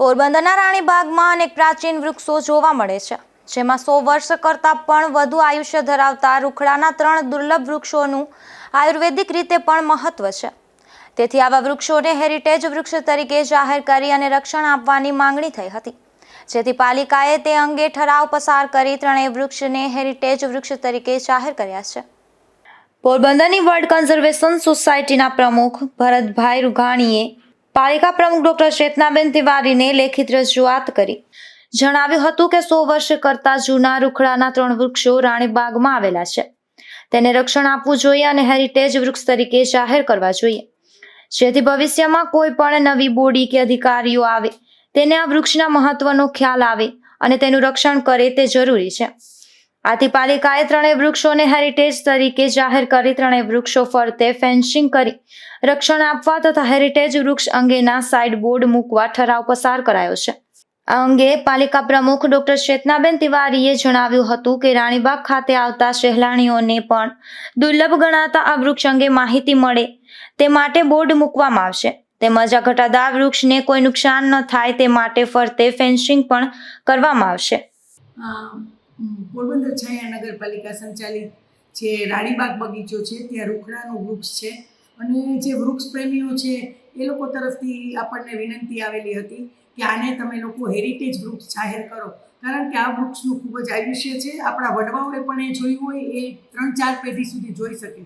પોરબંદરના રાણીબાગમાં અનેક પ્રાચીન વૃક્ષો જોવા મળે છે. જેમાં સો વર્ષ કરતાં પણ વધુ આયુષ્ય ધરાવતા રૂખડાના ત્રણ દુર્લભ વૃક્ષોનું આયુર્વેદિક રીતે પણ મહત્વ છે. તેથી આવા વૃક્ષોને હેરિટેજ વૃક્ષ તરીકે જાહેર કરી અને રક્ષણ આપવાની માંગણી થઈ હતી. જેથી પાલિકાએ તે અંગે ઠરાવ પસાર કરી ત્રણેય વૃક્ષને હેરિટેજ વૃક્ષ તરીકે જાહેર કર્યા છે. પોરબંદરની વર્લ્ડ કન્ઝર્વેશન સોસાયટીના પ્રમુખ ભરતભાઈ રૂઘાણીએ પાલિકા પ્રમુખ ડોક્ટર ચેતનાબેન તિવારીને લેખિત રજૂઆત કરી. જણાવ્યું હતું કે સો વર્ષ કરતા જૂના રૂખડાના ત્રણ વૃક્ષો રાણીબાગમાં આવેલા છે. તેને રક્ષણ આપવું જોઈએ અને હેરિટેજ વૃક્ષ તરીકે જાહેર કરવા જોઈએ. જેથી ભવિષ્યમાં કોઈ પણ નવી બોડી કે અધિકારીઓ આવે, તેને આ વૃક્ષના મહત્વનો ખ્યાલ આવે અને તેનું રક્ષણ કરે તે જરૂરી છે. આથી પાલિકાએ ત્રણેય વૃક્ષોને હેરિટેજ તરીકે જાહેર કરી, ત્રણેય વૃક્ષો ફરતે ફેન્સિંગ કરી. રક્ષણ આપવા તથા હેરિટેજ વૃક્ષ અંગેના સાઇડ બોર્ડ મૂકવા ઠરાવ પસાર કરાયો છે. આ અંગે પાલિકા પ્રમુખ ડોક્ટર ચેતનાબેન તિવારીએ જણાવ્યું હતું કે રાણીબાગ ખાતે આવતા સહેલાણીઓને પણ દુર્લભ ગણાતા આ વૃક્ષ અંગે માહિતી મળે. તે માટે બોર્ડ મૂકવામાં આવશે. તેમજ આ ઘટાદાર વૃક્ષને કોઈ નુકસાન ન થાય, તે માટે ફરતે ફેન્સિંગ પણ કરવામાં આવશે. પોરબંદર છાયા નગરપાલિકા સંચાલિત જે રાણીબાગ બગીચો છે, ત્યાં રૂખડાનું વૃક્ષ છે અને જે વૃક્ષ પ્રેમીઓ છે, એ લોકો તરફથી આપણને વિનંતી આવેલી હતી કે આને તમે લોકો હેરિટેજ વૃક્ષ જાહેર કરો. કારણ કે આ વૃક્ષનું ખૂબ જ આયુષ્ય છે, આપણા વડવાઓએ પણ એ જોયું હોય, એ ત્રણ ચાર પેઢી સુધી જોઈ શકે.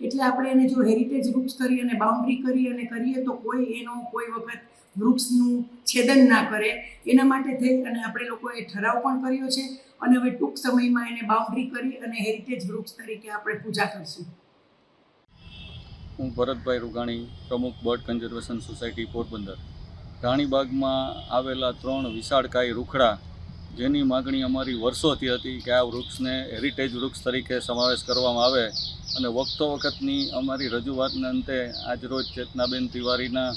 એટલે આપણે એને જો હેરિટેજ વૃક્ષ કરી અને બાઉન્ડ્રી કરી અને કરીએ તો કોઈ એનો કોઈ વખત વૃક્ષનું છેદન ના કરે, એના માટે થઈ અને આપણે લોકોએ ઠરાવ પણ કર્યો છે અને હવે ટૂંક સમયમાં એને બાઉન્ડ્રી કરી અને હેરિટેજ વૃક્ષ તરીકે આપણે પૂજા કરશું. હું ભરતભાઈ રૂઘાણી પ્રમુખ બર્ડ કન્ઝર્વેશન સોસાયટી પોરબંદર. રાણીબાગમાં આવેલા ત્રણ વિશાળકાય રૂખડા, જેની માગણી અમારી વર્ષોથી હતી કે આ વૃક્ષને હેરિટેજ વૃક્ષ તરીકે સમાવેશ કરવામાં આવે અને વખતો વખતની અમારી રજૂઆતના અંતે આજરોજ ચેતનાબેન તિવારીના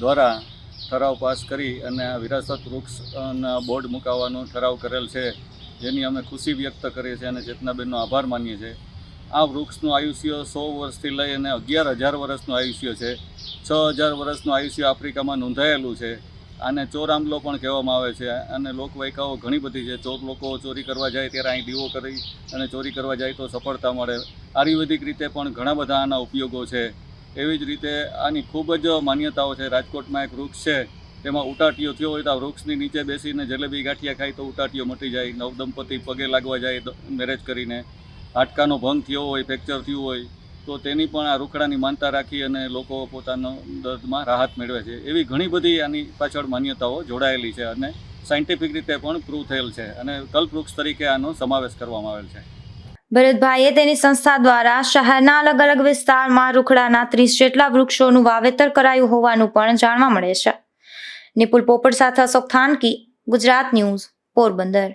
દ્વારા ઠરાવ પાસ કરી અને આ વિરાસત વૃક્ષના બોર્ડ મુકાવવાનો ઠરાવ કરેલ છે, જેની અમે ખુશી વ્યક્ત કરીએ છીએ અને ચેતનાબેનનો આભાર માનીએ છીએ. આ વૃક્ષનું આયુષ્ય સો વર્ષથી લઈ અને અગિયાર હજાર વર્ષનું આયુષ્ય છે. છ હજાર વર્ષનું આયુષ્ય આફ્રિકામાં નોંધાયેલું છે. આને ચોરામલો પણ કહેવામાં આવે છે. અને લોકવાયકાઓ ઘણી બધી છે. ચોર લોકો ચોરી કરવા જાય ત્યારે અહીં દીવો કરી અને ચોરી કરવા જાય તો સફળતા મળે. આયુર્વેદિક રીતે પણ ઘણા બધા આના ઉપયોગો છે. એવી જ રીતે આની ખૂબ જ માન્યતાઓ છે. રાજકોટમાં એક વૃક્ષ છે, તેમાં ઉટાટીઓ થયો હોય તો આ વૃક્ષની નીચે બેસીને જલેબી ગાંઠિયા ખાય તો ઉટાટીઓ મટી જાય નવદંપતિ પગે લાગવા જાય મેરેજ કરીને. હાડકાનો ભંગ થયો હોય, ફ્રેક્ચર થયું હોય, તો તેની પણ આ રૂખડાની માનતા રાખી અને લોકો પોતાનો દર્દમાં રાહત મેળવે છે. એવી ઘણી બધી આની પાછળ માન્યતાઓ જોડાયેલી છે અને સાયન્ટિફિક રીતે પણ પ્રૂવ થયેલ છે અને કલ્પવૃક્ષ તરીકે આનો સમાવેશ કરવામાં આવેલ છે. ભરતભાઈએ તેની સંસ્થા દ્વારા શહેરના અલગ અલગ વિસ્તારમાં રૂખડાના ત્રીસ જેટલા વૃક્ષોનું વાવેતર કરાયું હોવાનું પણ જાણવા મળે છે. નિપુલ પોપટ સાથે અશોક થાનકી, ગુજરાત ન્યૂઝ, પોરબંદર.